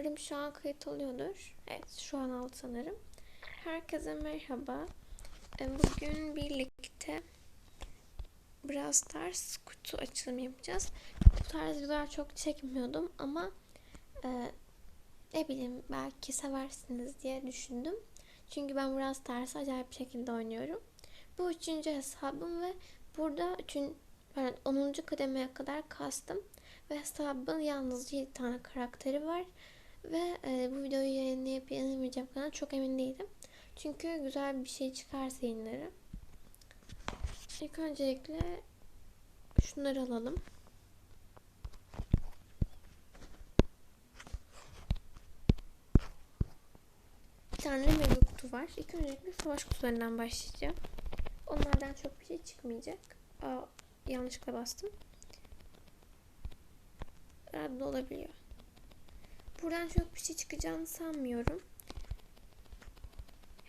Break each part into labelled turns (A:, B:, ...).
A: Umarım şu an kayıt oluyordur. Evet şu an aldı sanırım. Herkese merhaba. Ee, Bugün birlikte Brawl Stars kutu açılımı yapacağız. Bu tarz videolar çok çekmiyordum ama e, ne bileyim belki seversiniz diye düşündüm. Çünkü ben Brawl Stars'ı acayip şekilde oynuyorum. Bu üçüncü hesabım ve burada üçün, ben 10. kademeye kadar kastım. Ve hesabın yalnızca 7 tane karakteri var. Ve e, bu videoyu yayınlayıp yayınlamayacaklarına çok emin değilim. Çünkü güzel bir şey çıkarsa yayınlarım. İlk öncelikle şunları alalım. Bir tane mega kutu var. İlk öncelikle savaş kutularından başlayacağım. Onlardan çok bir şey çıkmayacak. Aa, yanlışlıkla bastım. Arada olabiliyor. Buradan çok bir şey çıkacağını sanmıyorum.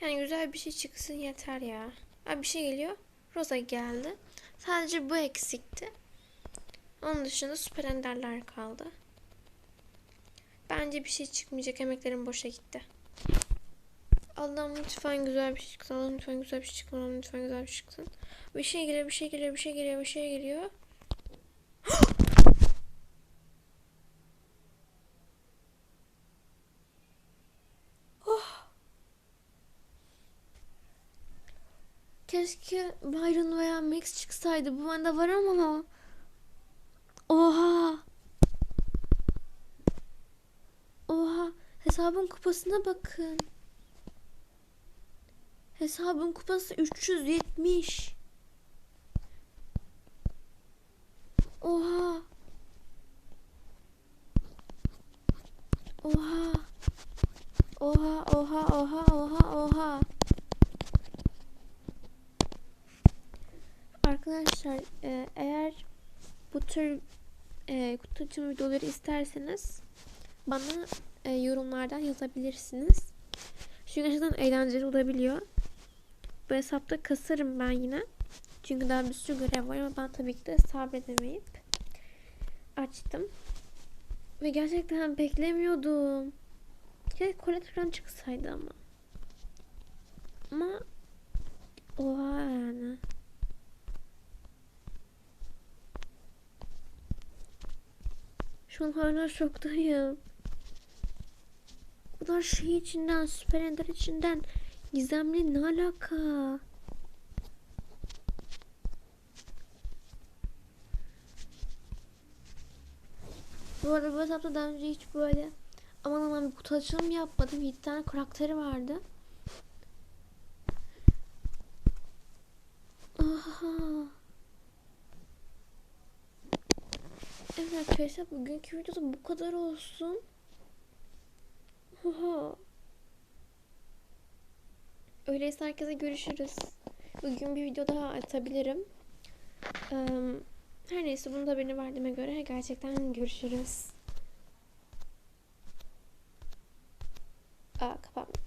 A: Yani güzel bir şey çıksın yeter ya. Aa, bir şey geliyor. Rosa geldi. Sadece bu eksikti. Onun dışında süper enderler kaldı. Bence bir şey çıkmayacak. Emeklerim boşa gitti. Allah'ım lütfen güzel bir şey çıksın. Allah'ım lütfen güzel bir şey çıksın. Allah'ım lütfen güzel bir şey çıksın. Bir şey geliyor, bir şey geliyor, bir şey geliyor, bir şey geliyor. Keşke Byron veya Max çıksaydı. Bu bende var ama. Oha. Oha. Hesabın kupasına bakın. Hesabın kupası 370. Oha. Oha. Oha, oha, oha, oha, oha. Arkadaşlar e, eğer bu tür e, kutu açım videoları isterseniz bana e, yorumlardan yazabilirsiniz. Çünkü gerçekten eğlenceli olabiliyor. Bu hesapta kasarım ben yine. Çünkü daha bir sürü görev var ama ben tabii ki de sabredemeyip açtım. Ve gerçekten beklemiyordum. Keşke falan çıksaydı ama. Ama oha yani. Şu an hala şoktayım. Bunlar şey içinden, Süper Ender içinden gizemli ne alaka? Bu arada bu hesapta daha önce hiç böyle aman aman bir kutu açılım yapmadım. 7 tane karakteri vardı. Aha. Evet arkadaşlar bugünkü videoda bu kadar olsun. Oha. Öyleyse herkese görüşürüz. Bugün bir video daha atabilirim. Her neyse bunu da beni verdiğime göre gerçekten görüşürüz. Aa kapanmış.